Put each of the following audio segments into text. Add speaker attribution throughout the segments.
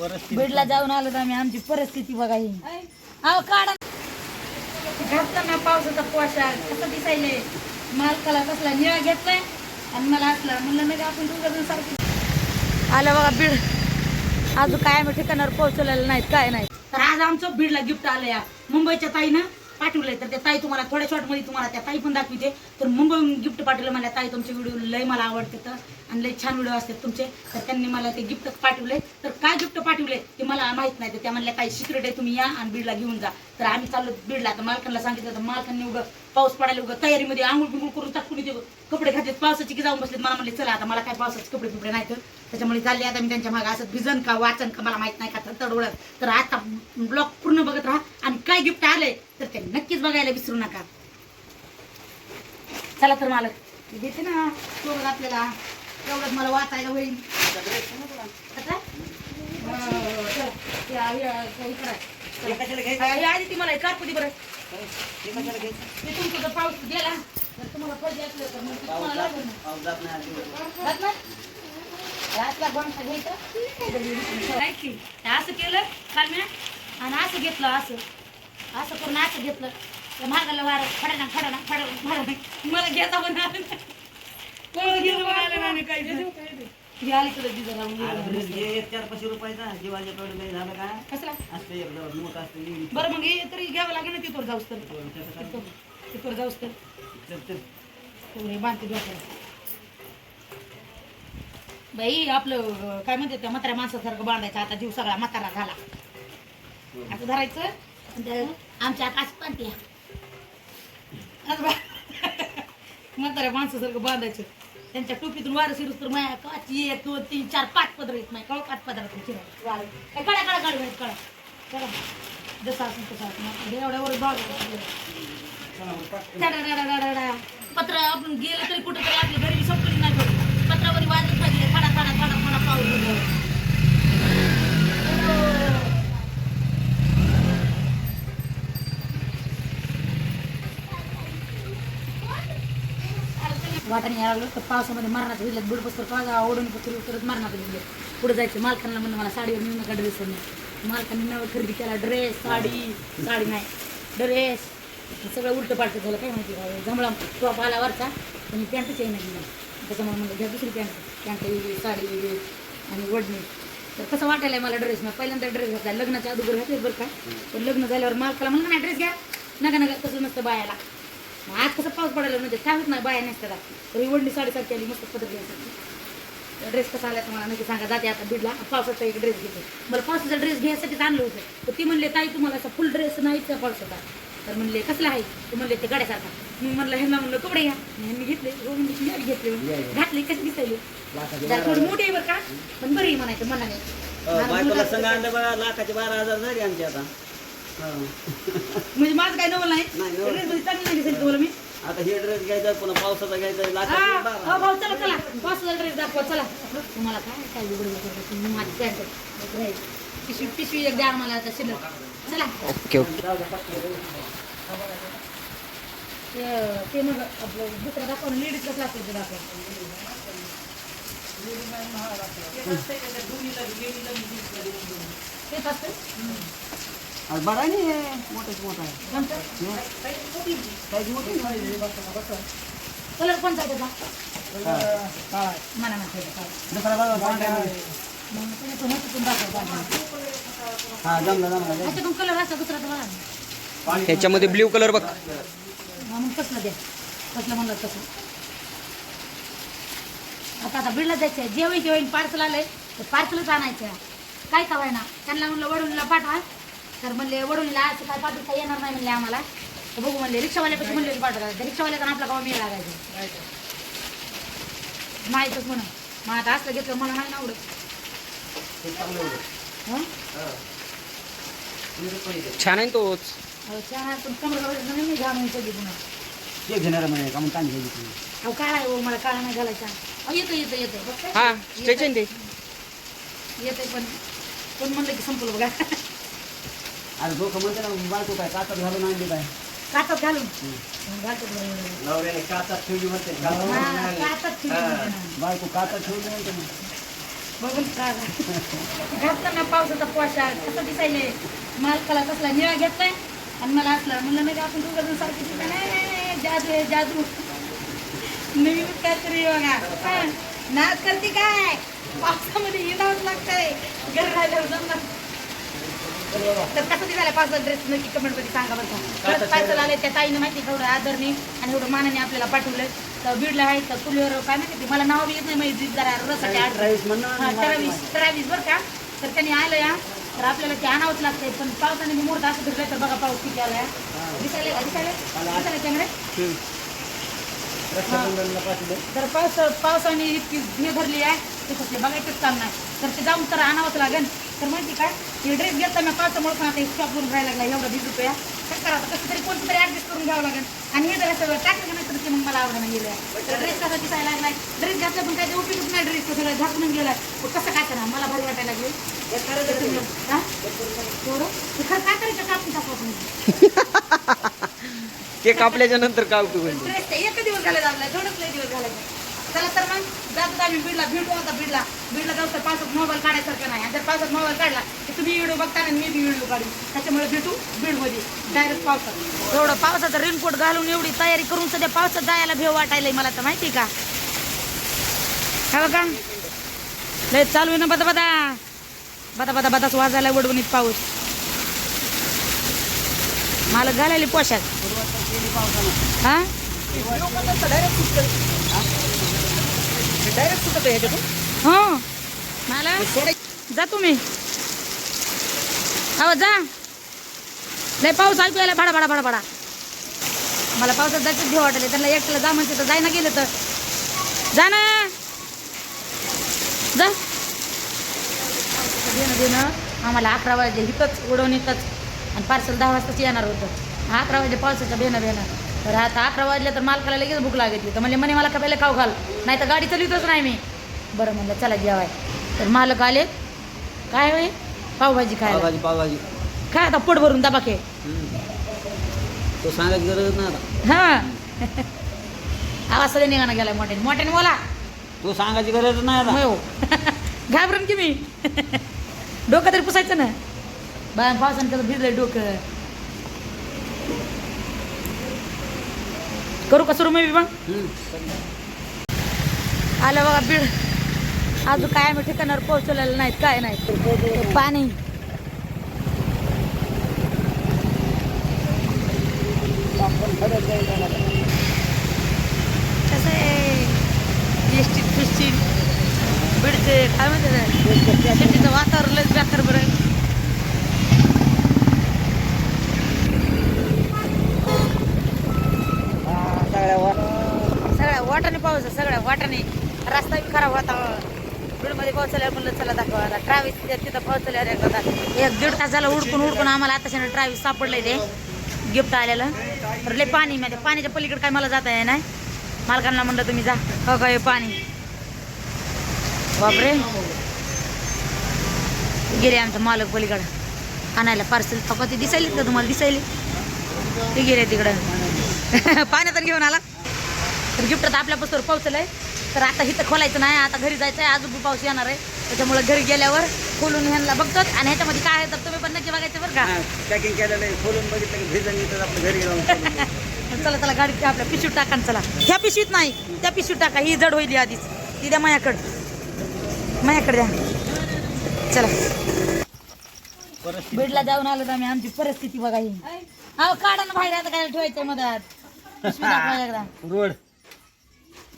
Speaker 1: परिस्थिती.
Speaker 2: बीडला जाऊन आलो तर आम्ही आमची परिस्थिती बघा ही. अहो काढा. घातला पावसाचा पोशाख कसं दिसायले? मालकाला कसला निळा घेतलाय आणि मला असला म्हणलं नाही का आपण दोघं सारखी. आलं बघा बीड. अजून काय आम्ही ठिकाणावर पोहोचलेलं नाहीत काय नाही. तर आज आमचं बीडला गिफ्ट आलं या मुंबईच्या ताईनं. पाठवलंय. तर त्या ताई तुम्हाला थोड्या शॉर्टमध्ये तुम्हाला त्या ताई पण दाखवते. तर मुंबईहून गिफ्ट पाठवलं मला ताई तुमचे व्हिडिओ लय मला आवडते तर. आणि लय छान व्हिडिओ असतात तुमचे. तर त्यांनी मला ते गिफ्ट पाठवले. तर काय गिफ्ट पाठवले ते मला माहीत नाही. तर त्या म्हणल्या काही सिक्रेट आहे तुम्ही या आणि बीडला घेऊन जा. तर आम्ही चाललो बीडला तर मालकांना सांगितलं तर मालकांनी उगं पाऊस पडायला उगं तयारीमध्ये आंघोळ बिंगूळ करून टाकून ते कपडे घातलेत पावसाची की जाऊन बसलेत. मला म्हणले चला आता मला काय पावसाचे कपडे बिपडे नाही तर त्याच्यामुळे चालले आता मी त्यांच्या मागे असं भिजन का वाचन का मला माहीत नाही का तर तडवडत तर आता ब्लॉग पूर्ण बघत राहा. आणि काय गिफ्ट आलंय तर ते नक्कीच बघायला विसरू नका. चला तर मालक देते ना सोबत आपल्याला. एवढंच मला वाचायला होईल. या- आधी ती मला कारपती बरं ते तुमचं पाऊस गेला तर तुम्हाला असं केलं काल मी आणि असं घेतलं असं. असं करून असं घेतलं. त्या मागाला वार फडाना फडाना फडाना फडाना मला घेता पण. बरं मग हे तरी घ्यावं लागेल ना तिथवर जाऊस तर? तिथवर जाऊस तर.
Speaker 1: चल, चल.
Speaker 2: तेवढे बांधते डोक्याला. बाई आपलं काय म्हणते त्या म्हाताऱ्या माणसासारखं बांधायचं. आता जीव सगळा म्हातारा झाला. आता धरायचं. आणि त्या आमच्या आकाश पांट्या आता बा- म्हाताऱ्या माणसासारखं बांधायचं. त्यांच्या टोपीतून वारं शिरूस तर माया काची एक दोन तीन चार पाच पदर येत नाही कळ पाच पदरातून शिरायचं वारं. काय कळा कळा काढू माहिती कळा कळा जसं असं तसं असं एवढ्यावर भाग डाडाडाडाडाडा. पत्र आपण गेलं तरी कुठं तरी आपल्या घरी संपली नाही भेटत पत्रावरी वाजत पाहिजे थडा थडा थडा थडा पाऊस होतो. वाटाने यायला लागलो तर पावसामध्ये मरणाचं विल्यात बुड बसतो पाजा ओढून पत्र करत मरणाचं विल्यात पुढे जायचं. मालकांना म्हणून मला साडीवर नेऊ नका ड्रेस नाही मालकांनी नवं खरेदी केला. ड्रेस साडी. साडी नाही. ड्रेस सगळं उलटं पालटं झालं. काय माहिती का जमला टॉप आला वरचा पण पॅन्टच येईना त्याच्यामुळे म्हणलं घ्या दुसरी पॅन्ट. पॅन्ट वेगळी साडी वेगळी. आणि वडणी. तर कसं वाटायला मला ड्रेस मग पहिल्यांदा ड्रेस घातला. लग्नाच्या अगोदर घातले बरं का? पण लग्न झाल्यावर मालकाला म्हणलं नाही ड्रेस घ्या. नका नका तसं नसतं बायाला. मग आज कसं पाऊस पडायला म्हणजे काय होत नाही बाया नसतात तरी वडणी साडेसातची आली मस्त पद्धत घ्यायसाठी ड्रेस कसा आला तुम्हाला नक्की सांगा. जाते आता बीडला. पावसाचा एक ड्रेस घेते. मला पावसाचा ड्रेस घ्यायसाठीच आणलं होतं. तर ती म्हणले ताई तुम्हाला असा फुल ड्रेस नाही त्या पावसाचा. तर म्हणले कसला आहे? ते म्हणले ते गाड्यासारखा. मी म्हणलं ह्यांना म्हणलं कपडे घ्या. ह्यांनी घेतले हो मी घेतले. घातले कसे दिसायले जरा थोडी मोठी आहे बरं का पण बरी आहे म्हणायचं मनाने.
Speaker 1: अ,
Speaker 2: माझा
Speaker 1: बायकोला
Speaker 2: मुलगा-
Speaker 1: संघ आणलं बघा लाखाचे बारा हजार झाले आमचे आता. हा.
Speaker 2: म्हणजे माझं काय नवल नाही?
Speaker 1: नवल.
Speaker 2: चांगली नाही दिसायची तुम्हाला मी?
Speaker 1: आता हे ड्रेस घ्यायचा पुन्हा पावसाचा घ्यायचा
Speaker 2: हा, हो भाऊ चला चला. पाचला ड्रेस दाखवा चला. तुम्हाला काय काय बिघडलं? तुम्ही माझी पॅन्ट पिशवी पिशवी एक द्या आम्हाला आता शिल्लक. चला.
Speaker 3: Okay okay.
Speaker 2: ते- ते मग आपलं दुसरं दाखवा लेडीज कसं लागतं ते दाखवा. तेच असतं
Speaker 1: अरे बरा आहे नाही मोठाच मोठा आहे? साईज मोठी आहे.
Speaker 2: कलर कोणता आहे त्याचा.
Speaker 1: दुसरा बघा पांढरा आहे. हा जमला जमला
Speaker 2: कलर असा दुसरा तर बघा.
Speaker 3: ह्याच्यामध्ये ब्ल्यू कलर बघ.
Speaker 2: हा, मग कसलं द्या. कसलं म्हणलं तसं. आता आता बिडला जायचं आहे जेवण जेवण पार्सल आलंय तर पार्सलच आणायचं आहे. काय कवाय ना? त्यांना म्हणलं वडूनला पाठवा. तर म्हणले वडूनला असं काय पाठवता येणार नाही म्हणले आम्हाला. तर बघू म्हणले रिक्षावाल्यापाशी म्हणले पाठवला त्या रिक्षावाल्याचा आपला गावा मिळ लागायचं माहीतच म्हणून मग आता असलं घेतलं मला नाही आवडत.
Speaker 1: हे चांगलं होतं.
Speaker 2: हं?
Speaker 1: हा. पण.
Speaker 3: छान आहे तोच
Speaker 2: अहो, चहा पण कमर नाही घ्या म्हणून कधी पुन्हा
Speaker 1: हे घेणार म्हणे का मग कांदे घ्यायची तुम्ही
Speaker 2: अहो काळा आहे हो मला काळा नाही घालायचा अहो येतं येतं येतं बघ
Speaker 3: हा स्ट्रेच आहे ना ते
Speaker 2: येते पण पण म्हणलं की संपलं बघा
Speaker 1: अरे डोकं म्हणते ना बायको काय काचात घालून आणली काय
Speaker 2: कातात घालून घालतात बरोबर.
Speaker 1: नवऱ्याने काचात ठेवली म्हणते
Speaker 2: हा, कातात ठेवली म्हणते ना.
Speaker 1: बायको काचात ठेवली म्हणते ना
Speaker 2: बघून घातला पावसाचा पोशाख कसं दिसायले? मालकाला कसला निळा घेतलाय आणि मला असला. म्हणलं नाही आपण दोघं सारखी दिसलं. नाही. जादू आहे जादू. नवीन काहीतरी बघा हा, नाच करते काय? पावसामध्ये येणावंच लागतंय. घर राहिल्यावर जमणार. तर कसं दिसायला पावसाचा ड्रेस नक्की कमेंटमध्ये सांगा बरं पार्सल आले त्या ताईने माहिती एवढं आदरने आणि एवढं मानाने आपल्याला पाठवलं बीडला आहे तर पुलीवर काय माहिती मला नाव येत नाही माहिती जरा रसाटे आठ बरं का. तर त्यांनी आलं या तर आपल्याला ते आणावंच लागतंय पण पावसाने मोठा असं फिरलं तर बघा पाऊस किती आलाय. दिसायला का दिसायला? दिसायला
Speaker 1: पाठवलं.
Speaker 2: तर पावस पावसाने इतकी हे धरली आहे त्याच्यातले बघायचंच काम नाही. तर ते जाऊन तर आणावंच लागेल. तर माहिती काय? हे ड्रेस घेतला मी पावसामुळे पण आता स्टॉप करून राहायला लागला एवढा वीस रुपया. काय करावं कसं तरी कोणतं तरी ऍडजस्ट करून घ्यावं लागेल. आणि हे जर असं टाकलं नाही तर ते मग मला आवडणं गेलं ड्रेस कसा दिसायला लागलाय. ड्रेस घातला पण काय उपयोगच नाही ड्रेस सगळं झाकून मग कसं काय करणार? मला भारी वाटायला लागले. खरं काय करायचं? कापून टाकू
Speaker 3: ते कापल्याच्या नंतर काय उपयोग
Speaker 2: ड्रेस एक दिवस घालायला थोडंच लय दिवस घालायचं. चला तर मग जातो आम्ही बीडला. भेटू आता बीडला. बीडला जाऊ तर पावसात मोबाईल काढायसारखं नाही. आणि जर पावसात मोबाईल काढला तुम्ही व्हिडिओ बघता आणि मी बी व्हिडिओ काढू त्याच्यामुळे भेटू बीडमध्ये. डायरेक्ट पावसात एवढं पावसाचं रेनकोट घालून एवढी तयारी करून सध्या पावसात जायला भेव वाटायला मला तर माहिती का? हा बघा. लय चालू आहे ना बदा बदा बदा बदा बदाच वाजायला वडवणीत पाऊस. मला घालायला पोशाख. हा?
Speaker 3: डायरेक्ट सुटत
Speaker 2: हो. मला जा तुम्ही. अहो जा. लय पाऊस ऐकू यायला. भाडा भाडा भाडा भाडा. मला पावसात जायचं घेऊ वाटले त्यांना एकट्याला जा म्हणते तर जाय ना गेलं तर. जा ना. जा. देणं देणं. आम्हाला अकरा वाजले. इथंच उडवणीतच आणि पार्सल दहा वाजताच येणार होतं. अकरा वाजले पावसाचं बेनं बेनं तर आता अकरा वाजले तर मालकाला लगेच भूक लागली तर म्हणजे म्हणे मला का पहिले खाऊ घाल. नाही तर गाडी चालवतच नाही मी. बरं म्हणलं चला जेवाय. तर मालक आले. काय होईल पावभाजी खायला.
Speaker 1: पावभाजी पावभाजी.
Speaker 2: काय आता पोट भरून दाबाके
Speaker 1: हम्म. तो सांगायची गरज नाही आता.
Speaker 2: हा. आवाज सगळे निघाना गेलाय मोठ्याने. मोठ्याने बोला.
Speaker 1: तो सांगायची गरज नाही आता.
Speaker 2: हो. घाबरून की मी. डोकं तरी पुसायचं ना. बा पावसाने कसं भिजलंय डोकं. करू का सुरू मी मग?
Speaker 1: हम्म.
Speaker 2: आलं बघा बीड. अजून काय आम्ही ठिकाणावर पोहोचलेलं नाहीत काय नाही पाणी. कसं आहे? एस टी फिस्टी बीडचे काय म्हणते शेतीचं वातावरण लयच बेकार बरं आहे. सगळ्या वाटाने पाऊस आहे, सगळ्या वाटाने. रस्ता बी खराब होता. बीडमध्ये पावसाल्यावर म्हणलं चला दाखवा आता. ट्रॅव्हिस तिथं पावसाल्यावर एकदा दाखव. एक दीड तास झाला उडकून उडकून आम्हाला आता ट्रॅव्हिस सापडलंय ते गिफ्ट आलेलं. तर लय पाणी माहिती पाण्याच्या पलीकडे काय मला जाता नाही मालकांना म्हणलं तुम्ही जा. हो का हे पाणी. बापरे. गेले आमचं मालक पलीकडं. आणायला पार्सल अका ती दिसायली का तुम्हाला? दिसायली. ते गेले तिकडं. पाण्यात घेऊन आला. तर गिफ्ट आता आपल्या पस्तोर पोहोचलंय. तर आता इथं खोलायचं नाही आता घरी जायचं आहे अजून पाऊस येणार आहे. त्याच्यामुळे घरी गेल्यावर खोलून ह्यांना बघतो आणि ह्याच्यामध्ये काय आहे तर तुम्ही पण नक्की बघायचं बरं का.
Speaker 1: पॅकिंग केलेलं आहे खोलून बघितलं की आपलं घरी जाऊन बघू.
Speaker 2: चला चला गाडीत आपल्या पिशवीत टाका न चला. ह्या पिशवीत नाही त्या पिशवीत टाका. ही जड होईल आधीच. ती द्या माझ्याकडं माझ्याकडे द्या. चला. बीडला जाऊन आलो आम्ही. आमची परिस्थिती बघा ही. अहो काढा ना बाहेर आता काय मधात. दाखवा एकदा.
Speaker 1: रोड.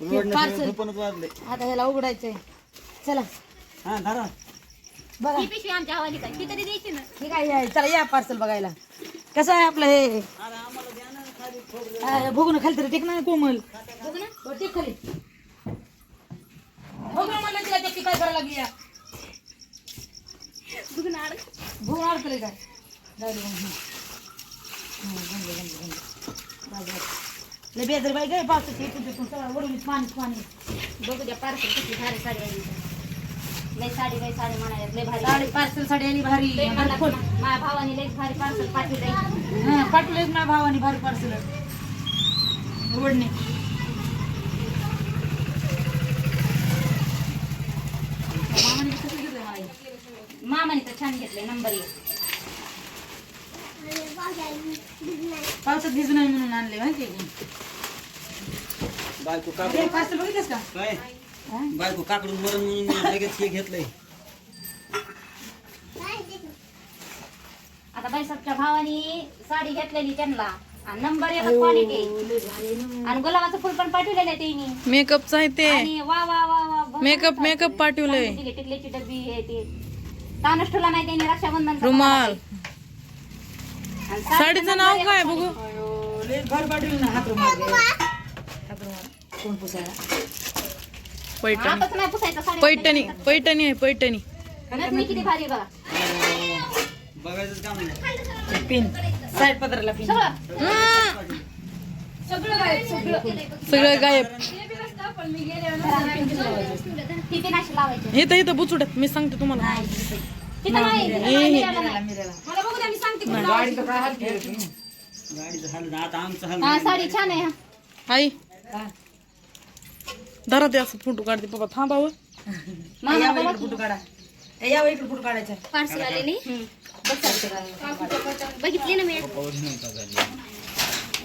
Speaker 1: वाजले.
Speaker 2: आता ह्याला उघडायचंय. चला.
Speaker 1: हा धरा.
Speaker 2: बघा.
Speaker 4: ही पिशवी आमच्या हवाली काय ती तरी द्यायची ना.
Speaker 2: हे काय आहे चला या पार्सल बघायला. कसं आहे आपलं हे? हा, बघू ना खाली तरी टेक ना कोमल.
Speaker 4: बघ ना
Speaker 2: हो, टेक खाली. बघू ना म्हणलं तिला काय करायला लागली या.
Speaker 4: बघ ना
Speaker 2: अडकले काय? जाऊ दे हं. लय बेदर बाई गय पावसाची इथून तिथून सगळं वडून पाणी पाणी
Speaker 4: बघू द्या पार्सल किती भारी साडी आली. लय साडी लय साडी म्हणायला लय भारी.
Speaker 2: साडी पार्सल साडी आली भारी.
Speaker 4: लय मला
Speaker 2: खोल.
Speaker 4: माझ्या भावाने लय भारी पार्सल पाठवलंय.
Speaker 2: हं, पाठवलेच माझ्या भावाने भारी पार्सल. उघडणे मामाने
Speaker 4: मामाने तर छान घेतले नंबर एक.
Speaker 2: पावसात भिजू नये म्हणून आणले माहिती की?
Speaker 1: बायको काकडून
Speaker 2: पार्सल बघितलंस का?
Speaker 1: काय? बायको काकडून मरण म्हणून लगेच हे घेतलंय.
Speaker 4: आता बैसाखच्या भावानी साडी घेतलेली त्यांना. आणि नंबर एक क्वालिटी आणि गुलाबाचं फुल पण पाठवलेलं आहे त्यांनी
Speaker 5: मेकअपचं आहे ते.
Speaker 4: आणि वा वा वा वा भरपूर
Speaker 5: मेकअप. मेकअप पाठवलंय.
Speaker 4: डब्बी आहे ते. ठेवला नाही त्यांनी रक्षाबंधन
Speaker 5: रुमाल. साडीचं नाव काय बघू?
Speaker 2: लय घर पाठवलं ना हात रुमाल. घे. कोण पुसायला
Speaker 5: पैठणी
Speaker 4: नाही पुसायचं
Speaker 5: पैठणी पैठणी आहे पैठणी.
Speaker 4: नसली किती भारी आहे बघा.
Speaker 1: बघायचं काम नाही.
Speaker 2: पिन. Side pin.
Speaker 4: सगळं. सगळं काय सगळं.
Speaker 5: सगळं गायब.
Speaker 4: किती नाशी लावायचे.
Speaker 5: इथं इथं बुचुड्यात मी सांगते तुम्हाला.
Speaker 4: तिथं नाही. मिराला नाही.
Speaker 2: मिरेला.
Speaker 4: मला बघू द्या मी सांगते कुठं
Speaker 2: गाडीचं हाल
Speaker 1: आता आमचं हाल
Speaker 4: हा साडी छान आहे हा.
Speaker 5: आई? धरा ते असं फोटो काढते. पप्पा थांबावं
Speaker 4: मामा
Speaker 2: या
Speaker 4: बघा
Speaker 2: इकडे फोटो काढा. ए, या इकडे फोटो काढायचा.
Speaker 4: पार्सल आलेली बघितली ना मी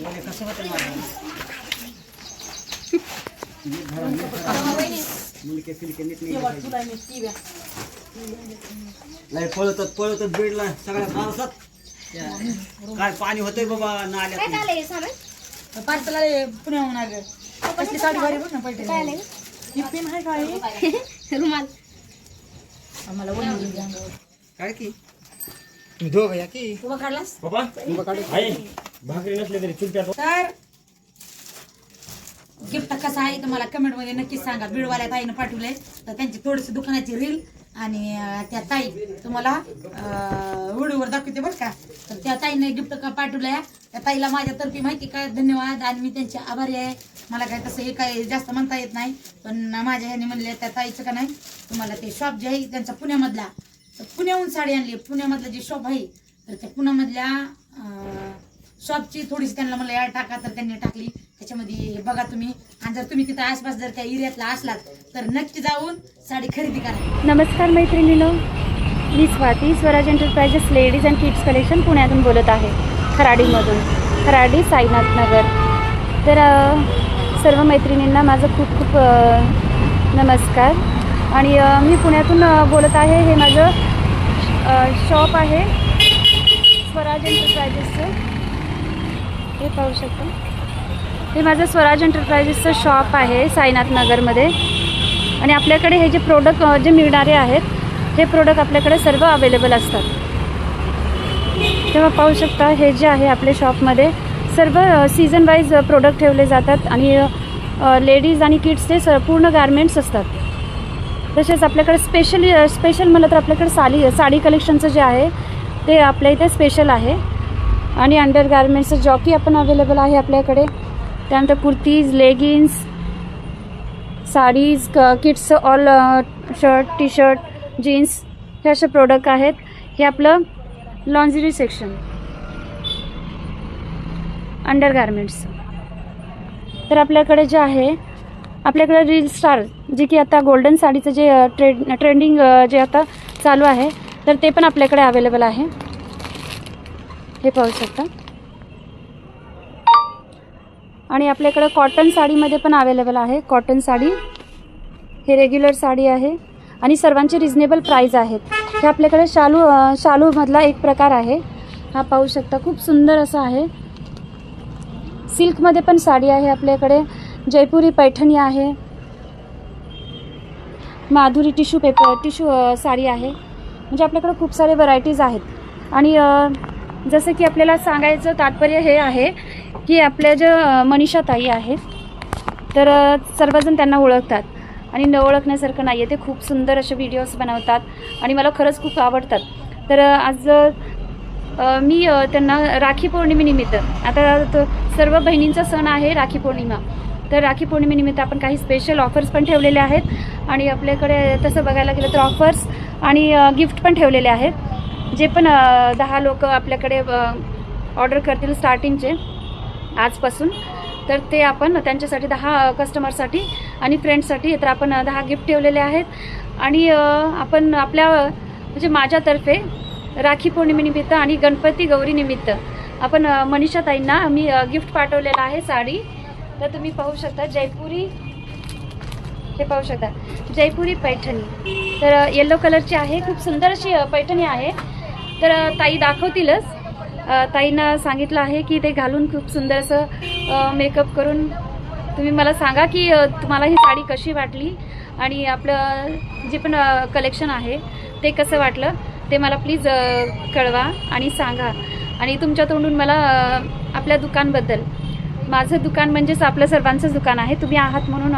Speaker 1: म्हणजे कसं होतं माझं नाही लय पळतात पळतात बीडला सगळ्या पावसात. काय पाणी होतंय बाबा नाल्यात.
Speaker 2: पार्सल आले पुण्याहून आलं. कसली साडी भारी बघ ना पैठणी.
Speaker 5: ही पेन आहे का?
Speaker 4: रुमाल.
Speaker 2: आम्हाला अंगावर.
Speaker 1: काय की?
Speaker 2: उभा काढलास? तर गिफ्ट कसं आहे तुम्हाला कमेंटमध्ये नक्कीच सांगा. बीडवाल्या ताईनं पाठवले तर त्यांची थोडीशी दुकानाची रील आणि अं, त्या ताई तुम्हाला व्हिडिओवर दाखवते बरं का. तर त्या ताईने गिफ्ट का पाठवलंय? त्या ताईला माझ्यातर्फे माहिती काय धन्यवाद. आणि मी त्यांचे आभारी आहे. मला काय तसं हे काय जास्त म्हणता येत नाही पण माझ्या ह्याने म्हणले त्या ताईचं का नाही? तुम्हाला ते शॉप जे आहे त्यांचा पुण्यामधला तर पुण्याहून साडी आणली. पुण्यामधलं जे शॉप आहे तर त्या पुण्यामधल्या शॉपची थोडीशी त्यांना मला ॲड टाका. तर त्यांनी टाकली. त्याच्यामध्ये बघा तुम्ही आणि जर तुम्ही तिथं आसपास जर त्या एरियातला असलात तर नक्की जाऊन साडी खरेदी करा.
Speaker 6: नमस्कार मैत्रिणीनो मी Swati Swaraj enterprises ladies and kids collection पुण्यातून बोलत आहे खराडीमधून खराडी साईनाथ नगर. तर सर्व मैत्रिणींना माझं खूप खूप नमस्कार. आणि मी पुण्यातून बोलत आहे. हे माझं शॉप आहे. स्वराज एंटरप्रायजेसचं हे पाहू शकतो. हे माझं स्वराज एंटरप्रायजेसचं शॉप आहे साईनाथ नगरमध्ये. आणि आपल्याकडे हे जे प्रोडक्ट जे मिळणारे आहेत हे प्रोडक्ट आपल्याकडे सर्व अवेलेबल असतात. तेव्हा पाहू शकता हे जे आहे आपल्या शॉपमध्ये सर्व सीझन वाईज प्रोडक्ट ठेवले जातात आणि लेडीज आणि किड्सचे स पूर्ण गारमेंट्स असतात. तसेच आपल्याकडे स्पेशली स्पेशल म्हणलं तर आपल्याकडे साडी साडी कलेक्शनचं जे आहे ते आपल्या इथे स्पेशल आहे. आणि अंडर गारमेंट्सचं जॉकी आपण अवेलेबल आहे आपल्याकडे. त्यानंतर कुर्तीज लेगिन्स साडीज क किड्सचं all shirt T shirt jeans हे असे प्रोडक्ट आहेत. हे आपलं लॉन्झरी सेक्शन अंडर गारमेंट्सचं तर आपल्याकडे जे आहे आपल्याकडे रील स्टार जे की आता गोल्डन साडीचं जे ट्रेड ट्रेंडिंग जे आता चालू आहे तर ते पण आपल्याकडे अवेलेबल आहे. हे पाहू शकता. आणि आपल्याकडं कॉटन साडीमध्ये पण अवेलेबल आहे. कॉटन साडी हे रेग्युलर साडी आहे. आणि सर्वांचे रिजनेबल प्राईज आहेत. हे आपल्याकडे शालू शालूमधला एक प्रकार आहे. हा पाहू शकता. खूप सुंदर असा आहे. सिल्कमध्ये पण साडी आहे आपल्याकडे. जयपुरी पैठणी आहे. Madhuri tissue paper tissue sari आहे. म्हणजे आपल्याकडे खूप सारे व्हरायटीज आहेत. आणि जसं की आपल्याला सांगायचं तात्पर्य हे आहे की आपल्या ज्या मनीषा ताई आहेत तर सर्वजण त्यांना ओळखतात. आणि न ओळखण्यासारखं नाही आहे ते खूप सुंदर असे व्हिडिओज बनवतात. आणि मला खरंच खूप आवडतात. तर आज मी त्यांना राखी पौर्णिमेनिमित्त आता सर्व बहिणींचा सण आहे राखी पौर्णिमा. तर राखी पौर्णिमेनिमित्त आपण काही स्पेशल ऑफर्स पण ठेवलेले आहेत. आणि आपल्याकडे तसं बघायला गेलं तर ऑफर्स आणि गिफ्ट पण ठेवलेले आहेत. जे पण दहा लोक आपल्याकडे ऑर्डर करतील स्टार्टिंगचे आजपासून तर ते आपण त्यांच्यासाठी दहा कस्टमरसाठी आणि फ्रेंड्ससाठी तर आपण दहा गिफ्ट ठेवलेले आहेत. आणि आपण आपल्या म्हणजे माझ्यातर्फे राखी पौर्णिमेनिमित्त आणि गणपती गौरी निमित्त. आपण मनीषाताईंना मी गिफ्ट पाठवलेलं आहे साडी. तर तुम्ही पाहू शकता जयपुरी. हे पाहू शकता. जयपुरी पैठणी. तर येल्लो कलरची आहे. खूप सुंदर अशी पैठणी आहे. तर ताई दाखवतीलच. ताईंना सांगितलं आहे की ते घालून खूप सुंदर असं मेकअप करून. तुम्ही मला सांगा की तुम्हाला ही साडी कशी वाटली? आणि आपलं जे पण कलेक्शन आहे ते कसं वाटलं? ते मला प्लीज कळवा आणि सांगा. आणि तुमच्या तोंडून मला आपल्या दुकानबद्दल. माझं दुकान म्हणजेच आपलं सर्वांचं दुकान आहे. तुम्ही आहात म्हणून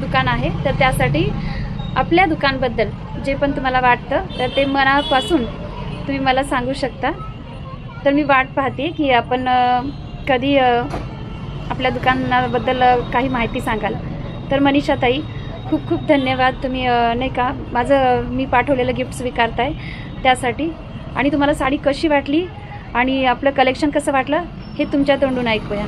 Speaker 6: दुकान आहे. तर त्यासाठी आपल्या दुकानबद्दल जे पण तुम्हाला वाटतं तर ते मनापासून तुम्ही मला सांगू शकता. तर मी वाट पाहते की आपण कधी आपल्या दुकानाबद्दल काही माहिती सांगाल. तर मनीषाताई खूप खूप धन्यवाद. तुम्ही नाही का माझं मी पाठवलेलं गिफ्ट स्वीकारताय त्यासाठी. आणि तुम्हाला साडी कशी वाटली आणि आपलं कलेक्शन कसं वाटलं हे तुमच्या तोंडून ऐकूया.